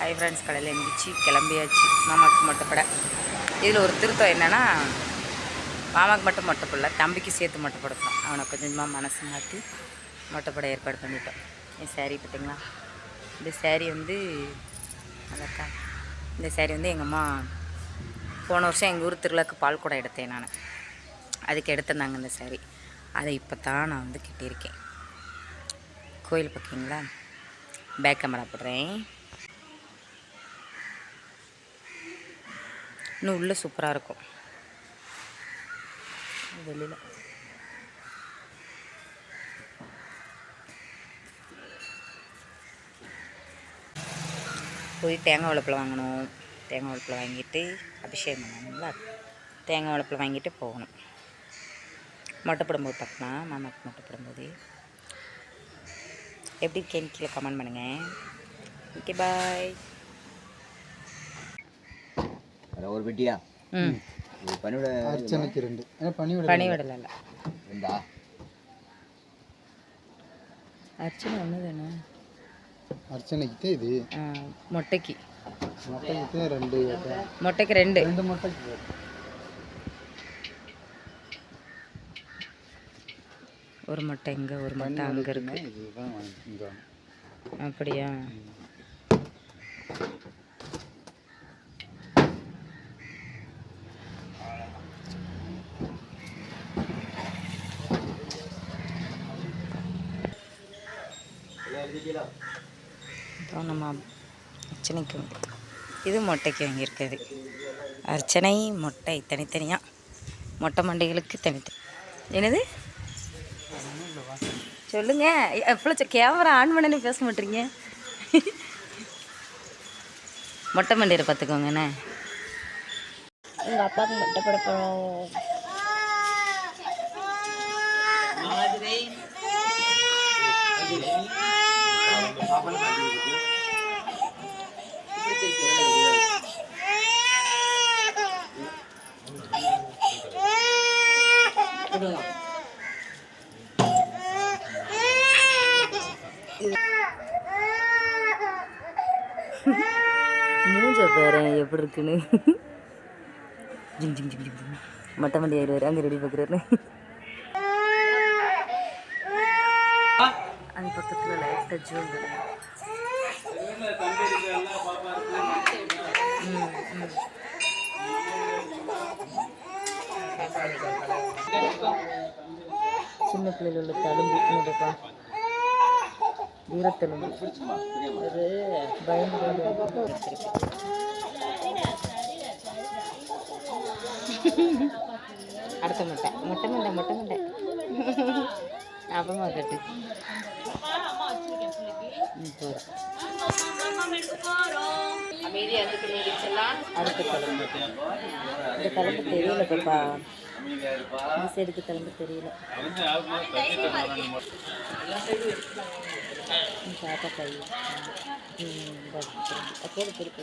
Hi friends கடையில் எழுந்திரிச்சு கிளம்பியாச்சு. மாமாவுக்கு மொட்டைப்படை இதில் ஒரு திருத்தம் என்னென்னா மாமாவுக்கு மட்டும் மொட்டைப்படல தம்பிக்கு சேர்த்து மொட்டைப்படுத்தோம் அவனை கொஞ்சமாக மனசு மாற்றி மொட்டைப்பட ஏற்பாடு பண்ணிட்டோம். என் சேரீ பார்த்தீங்களா? இந்த சேரீ வந்து அதக்கா இந்த சேரீ வந்து எங்கள் அம்மா போன வருஷம் எங்கள் ஊர் திருவிழாக்கு பால் குடம் எடுத்தேன் நான். அதுக்கு எடுத்திருந்தாங்க இந்த சேரீ அதை இப்போ தான் நான் வந்து கட்டியிருக்கேன். கோயில் பார்க்கிங்களா பேக் கேமரா போடுறேன். இன்னும் உள்ளே சூப்பராக இருக்கும். வெளியில். போய் தேங்காய் உழப்பில் வாங்கணும். தேங்காய் உழப்பில் வாங்கிட்டு அபிஷேகம் பண்ணணுங்களா தேங்காய் உழப்பில் வாங்கிட்டு போகணும். மொட்டைப்படும்போது பார்க்கலாம் மாமாக்கு மொட்டைப்படும்போது எப்படி இருக்கேன்னு கீழே கமெண்ட் பண்ணுங்கள் ஓகே பாய் ஒரு பெட்டியா? ம். அர்ச்சனைக்கு ரெண்டு. ஏன்னா பனிவிட பனி விடலை ரெண்டா? அர்ச்சனை ஒன்று தானே அர்ச்சனைக்கு தான் இது மொட்டைக்கு. மொட்டைக்கு ரெண்டு மொட்டைக்கு ரெண்டு. ரெண்டு மொட்டைக்கு. ஒரு மொட்டை இங்கே ஒரு மொட்டை அங்கே இருக்கு. அப்படியா? அப்புறம் நம்ம அர்ச்சனைக்கு இது மொட்டைக்கு வாங்கியிருக்குது அர்ச்சனை மொட்டை தனித்தனியாக மொட்டை மண்டைகளுக்கு தனித்தனி. என்னது? சொல்லுங்க. எவ்வளோ கேமரா ஆன் பண்ணனே பேச மாட்டீங்க. மொட்டை மண்டையில் பார்த்துக்கோங்கண்ணே எங்கள் அப்பாவுக்கு மொட்டை படப்போம் போகிறோம் மூஞ்ச பாரு எப்படி இருக்குன்னு. ஜிங் ஜிங் ஜிங் ஜிங் ஜிங். மொட்டை மண்டி ஆயிடுவார். அங்கே ரெடி பார்க்குறாரு அது பக்கத்தில் லைட்டாக ஜூம் சின்ன பிள்ளைகள் உள்ள தழும்பு. என்னதுப்பா வீரத்தழும்பு. ஒரு பயந்து அடுத்த முட்டை முட்டை மண்டை முட்டை மண்டை அப்புறமா கட்டு ம், போதும். அடுத்த தலைமை இந்த தலைமை தெரியல பாப்பா இந்த சைடுக்கு தலைமை தெரியல ம், பாப்பா கை ம் அப்போது திருப்பி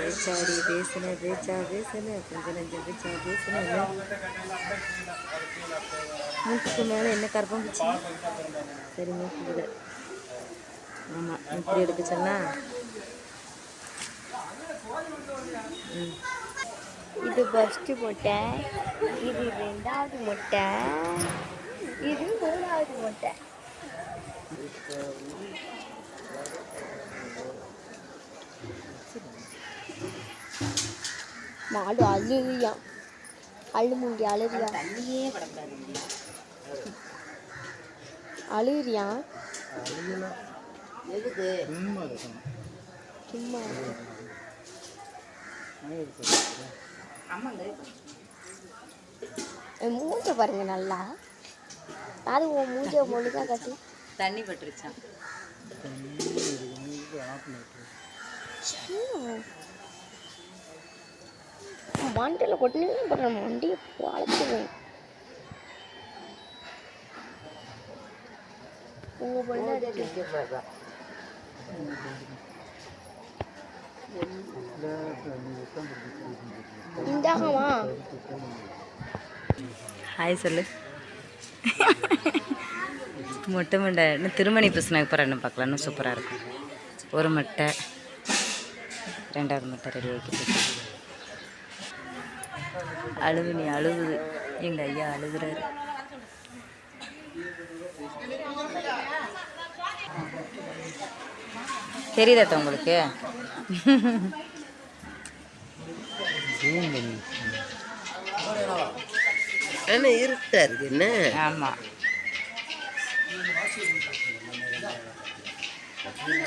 பேச்சாடி பேசுன பேச்சா பேசுன கொஞ்சம் நஞ்சம் பேச்சா பேசுன மூக்குக்கு மேலே என்ன கருப்பம் பிடிச்சி சரி மூக்கு விட ஆமாம் இப்படி எடுக்க சொன்னா. இது ஃபஸ்ட்டு முட்டை இது ரெண்டாவது முட்டை இது மூணாவது முட்டை. மாடு அழுறியா அள்ளு முண்டி அழுறியா தண்ணியே எதுக்கு சும்மா மழை மூஞ்ச பாருங்க நல்லா. அது உன் மூஞ்ச ஒழுங்கா கட்டி. தண்ணி பட்டுருச்சான் மண்டையில் கொட்டினே அப்புறம் மண்டியை வளர்த்துவேன் உங்கள் பொண்ணு இந்தாகமா ஹாய் சொல்லு. மொட்டை மண்டை இன்னும் திருமணி பிசுனாக்கு போகிற இன்னும் பார்க்கலாம் இன்னும் சூப்பராக இருக்கும். ஒரு மட்டை ரெண்டாவது மட்டை ரெடி ஆகிக்கிட்டு அழுவு நீ அழுகுது. எங்கள் ஐயா அழுகுறாரு. தெரியுதாத்த உங்களுக்கு? என்ன இருட்டா இருக்கு என்ன? ஆமாம்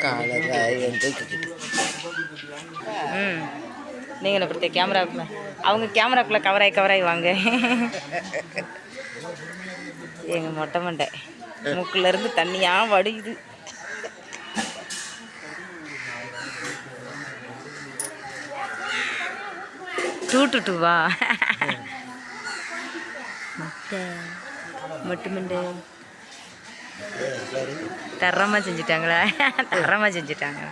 காலகாயம் தூக்கிட்டு ம். நீங்கள் அப்படி கேமராக்குள்ள அவங்க கேமராக்குள்ளே கவராய் கவராய் வாங்க. எங்கள் மொட்டை மண்டை. மூக்குல இருந்து தண்ணியாக வடியுது. டூ டு டூவா மொட்டை. மொட்டு மண்டை. தரமாக செஞ்சுட்டாங்களா? தரமாக செஞ்சுட்டாங்க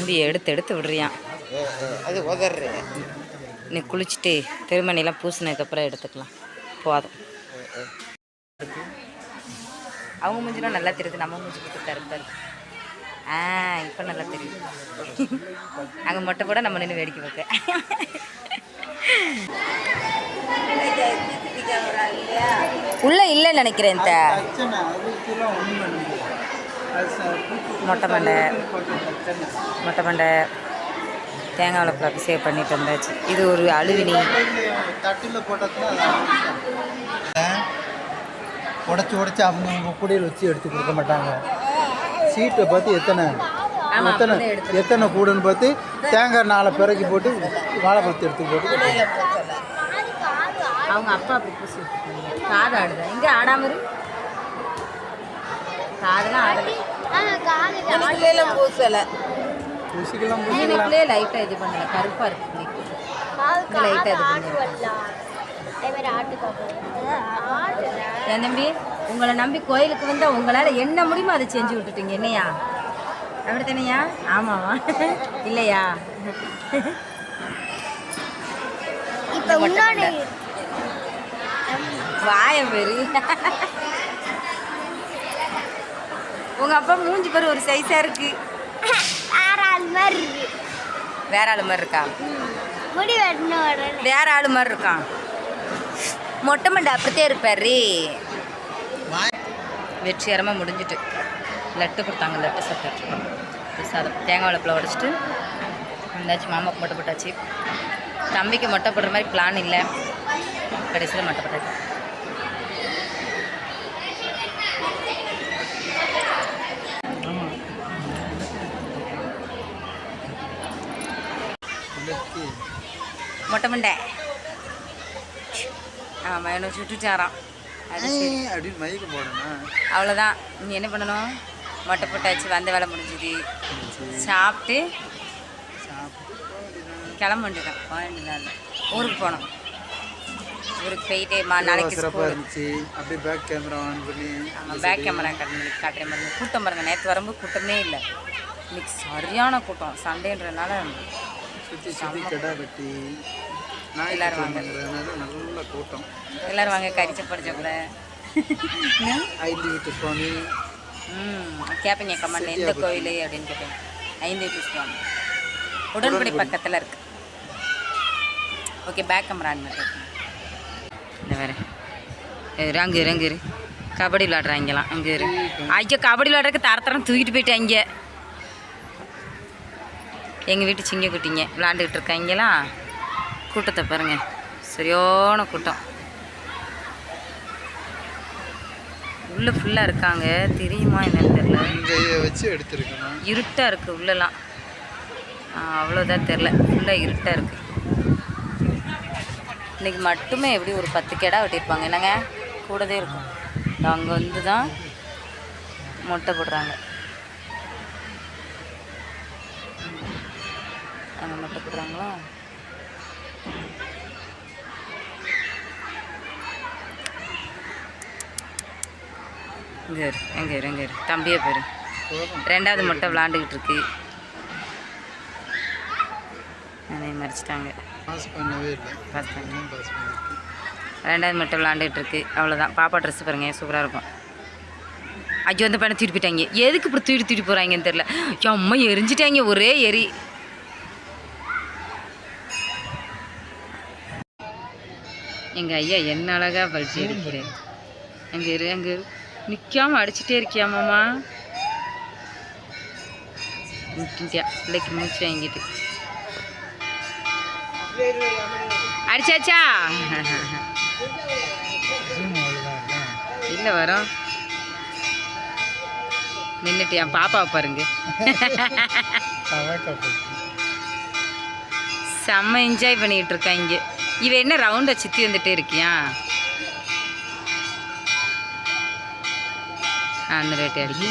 முடியை எடுத்து எடுத்து விடுறியான் அது உதறேன் நீ குளிச்சுட்டு திருமணிலாம் பூசினதுக்கப்புறம் எடுத்துக்கலாம். போதும். அவங்க மூஞ்சிலாம் நல்லா தெரியுது. நம்ம மூஞ்சி மட்டும் கருப்பாக இருக்கு. ஆ இப்போ நல்லா தெரியுது. அங்கே மொட்டை போட நம்ம நின்று வேடிக்கை பார்க்க. உள்ள இல்லைன்னு நினைக்கிறேன் மொட்டை மண்டை மொட்டை மண்டை தேங்காய் வளப்பில் அபிஷேகம் பண்ணிட்டு வந்தாச்சு. இது ஒரு அழுவினி. தட்டில் உடச்சி உடச்சி அவங்க அவங்க கூடையில் வச்சு எடுத்து கொடுக்க மாட்டாங்க. சீட்டை பார்த்து எத்தனை எத்தனை எத்தனை கூடுன்னு பார்த்து தேங்காய் நாளை பிறக்கி போட்டு வாழைப்பழத்தை எடுத்து போட்டு அவங்க அப்பா அப்படி காது ஆடுதா? எங்கே ஆடாம இரு. காதெல்லாம் ஆடலை பூசலை. ருசிக்கெல்லாம் எனக்குள்ளே லைட்டாக இது பண்ணல. கருப்பாக இருக்கு லைட்டாக இது பண்ணல. என் தம்பி? உங்களை நம்பி கோயிலுக்கு வந்தால் உங்களால் என்ன முடியுமோ அதை செஞ்சு விட்டுட்டீங்க. என்னையா? அப்படித்தானையா? ஆமாவா? இல்லையா? வாய பேரு உங்க அப்பா மூஞ்சி பேர் ஒரு சைஸா இருக்கு. ஆறாள் மாதிரி இருக்கு. வேற ஆளு மாதிரி இருக்கா? முடி வெட்டணும் வேற ஆளு மாதிரி இருக்கான் மொட்டை மண்டை அப்படித்தே இருப்பாரு. வெற்றிகரமாக முடிஞ்சிட்டு. லட்டு கொடுத்தாங்க லட்டு சாப்பிட்டு பிரசாதம் தேங்காய் வளப்பில் உடச்சிட்டு வந்தாச்சு மாமாவுக்கு மொட்டை போட்டாச்சு. தம்பிக்கு மொட்டை போடுற மாதிரி பிளான் இல்லை. கடைசியில் மொட்டை போட்டாச்சு. மொட்டை மண்டை ஆமாம் என்ன சுட்டுச்சாராம் அவ்வளோதான் நீ என்ன பண்ணணும்? மொட்டை போட்டாச்சு வந்த வேலை முடிஞ்சுது. சாப்பிட்டு கிளம்ப வேண்டியதான் வேண்டியதான் ஊருக்கு போகணும் ஊருக்கு போயிட்டு மா நாளைக்கு இருந்துச்சு? அப்படியே பேக் கேமரா ஆன் பண்ணி ஆமாம் பேக் கேமரா காட்டுறேன் பாருங்க. கூட்டம் பாருங்க நேற்று வரும்போது கூட்டமே இல்லை. இன்னைக்கு சரியான கூட்டம். சண்டேன்றனால சுற்றி சுற்றி கடா வெட்டி எல்லாரும் வாங்க. நல்ல கூட்டம். எல்லோரும் வாங்க கரிச்ச படிச்ச கூட ஐந்து வீட்டு சுவாமி. கேட்பீங்க கமெண்ட்ல எந்த கோயில் அப்படின்னு கேட்பேன் ஐந்து வீட்டு சுவாமி. உடன்படி பக்கத்தில் இருக்கு. ஓகே பேக் கேமரா ஆன் இந்த வேறு இரு அங்கே இரு அங்கே இரு. கபடி விளாட்றாங்கலாம் அங்கே இரு. ஐயோ கபடி விளாட்றதுக்கு தர தரம் தூக்கிட்டு போயிட்டாங்க. எங்கள் வீட்டு சிங்க குட்டிங்க. விளாண்டுக்கிட்டு இருக்காங்கலாம் கூட்டத்தை பாருங்க. சரியான கூட்டம். உள்ளே ஃபுல்லாக இருக்காங்க. தெரியுமா என்னன்னு தெரியல. வச்சு எடுத்துருக்கணும். இருட்டாக இருக்குது உள்ளலாம் அவ்வளோதான் தெரில ஃபுல்லாக இருட்டாக இருக்குது இன்றைக்கி மட்டுமே எப்படி ஒரு பத்து கெடா வெட்டியிருப்பாங்க. என்னங்க? கூடதே இருக்கும். அங்கே வந்து தான் மொட்டை போடுறாங்க. அங்கே மொட்டை போடுறாங்களா இங்கே இரு எங்கே இரு எங்கே இரு. தம்பியை பேர். ரெண்டாவது மொட்டை விளாண்டுக்கிட்டு இருக்கு. என்னை மறிச்சிட்டாங்க. ரெண்டாவது மட்டும் விளாண்டுட்டு இருக்கு. அவ்வளோதான் பாப்பா ட்ரெஸ் பாருங்க சூப்பராக இருக்கும். ஐயோ அந்த பையனை தூக்கிட்டு போயிட்டாங்க. எதுக்கு இப்படி தூக்கிட்டு தூக்கிட்டு போகிறாங்கன்னு தெரில அம்மா எரிஞ்சிட்டாங்க ஒரே எரி. எங்கள் ஐயா என்ன அழகா பழிச்சு இருக்கிறேன் அங்கே இரு அங்கே இரு. நிற்காம அடிச்சிட்டே இருக்கியாமாம்மா நிற்கிட்டியா பிள்ளைக்கு மூச்சு வாங்கிட்டு. அடிச்சாச்சா? இல்லை வரோம். நின்றுட்டியா பாப்பாவை பாருங்க. செம்ம என்ஜாய் பண்ணிக்கிட்டு இருக்காங்க இவ என்ன ரவுண்டை சுற்றி வந்துட்டே இருக்கியா? அந்த ரேட்டு அடிக்க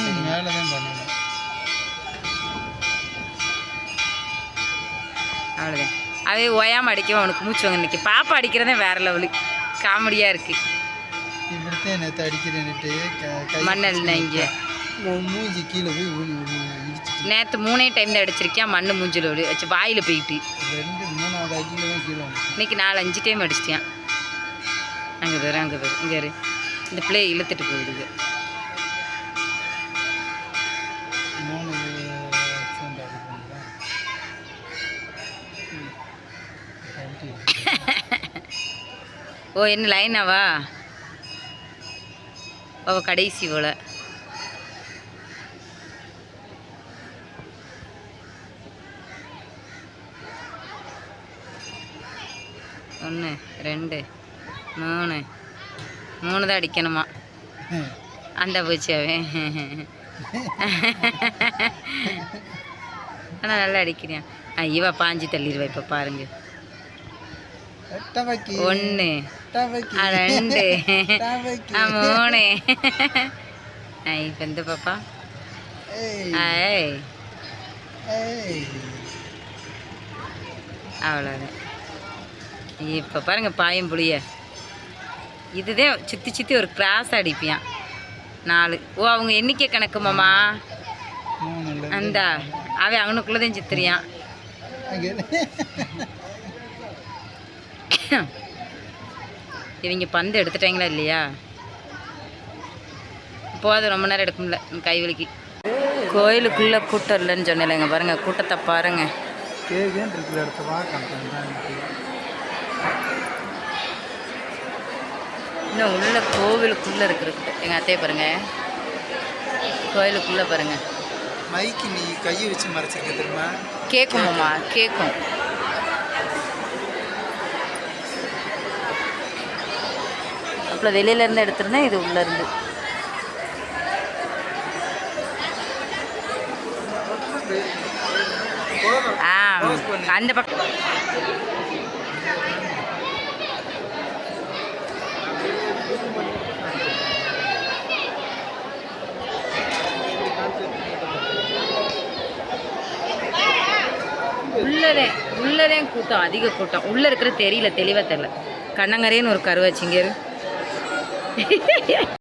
அவ்வளோதான் அவே ஓயாமல் அடிக்கவும் அவனுக்கு மூச்சு வாங்க நிற்க பாப்பா அடிக்கிறதே வேற லெவலு காமெடியாக இருக்குது மண்ணல்ல இங்கே. மூஞ்சி கீழே போய் நேற்று மூணே டைம் தான் அடிச்சிருக்கியா? மண்ணு மூஞ்சில் வச்சு வாயில் போயிட்டு. இன்னைக்கு நாலு அஞ்சு டைம் அடிச்சிட்டியான் அங்கே பேர் அங்கே பேர் இங்கே இரு இந்த பிள்ளை இழுத்துட்டு போகுதுங்க பண்ணுறேன் ஓ என்ன லைனாவா ஓ கடைசி போல. ரெண்டு மூணு. மூணு தான் அடிக்கணுமா? அந்த போச்சு அவன் ஆனால் நல்லா அடிக்கிறியான் ஆ இவ பாஞ்சு தள்ளிடுவா இப்போ பாருங்க. ஒன்று ரெண்டு. மூணு. இப்போ இந்த பாப்பா. ஏய். அவ்வளோதான் இப்போ பாருங்க பாயம் புளிய. இதுதான் சுற்றி சுற்றி ஒரு கிராஸ் அடிப்பியான் நாலு. ஓ அவங்க எண்ணிக்கை கணக்கு மாமா. மூணு இல்லை அந்த. அவன் அவனுக்குள்ளே தான் சித்திரியான் இவங்க பந்து எடுத்துட்டாங்களா இல்லையா? போதும் ரொம்ப நேரம் எடுக்க முடியல. கை வலிக்கு. கோயிலுக்குள்ளே கூட்டம் இல்லைன்னு சொன்னேன் பாருங்கள் கூட்டத்தை பாருங்கள் இன்னும் உள்ள கோவிலுக்குள்ளே இருக்கிற கூட்டம் எங்கள் அத்தையை பாருங்கள் கோயிலுக்குள்ளே பாருங்கள் மைக்கு நீ கையை வச்சு மறைச்சிருக்க தெரியுமா? கேட்கும் மாமா கேட்கும் அப்புறம் வெளியிலேருந்து எடுத்துருந்தேன் இது உள்ளேருந்து ஆ அந்த பக்கம். உள்ளதே உள்ளதே கூட்டம் அதிக கூட்டம். உள்ளே இருக்கிற தெரியல தெளிவாக தெரியல. கண்ணங்கரேன்னு ஒரு கருவாச்சிங்க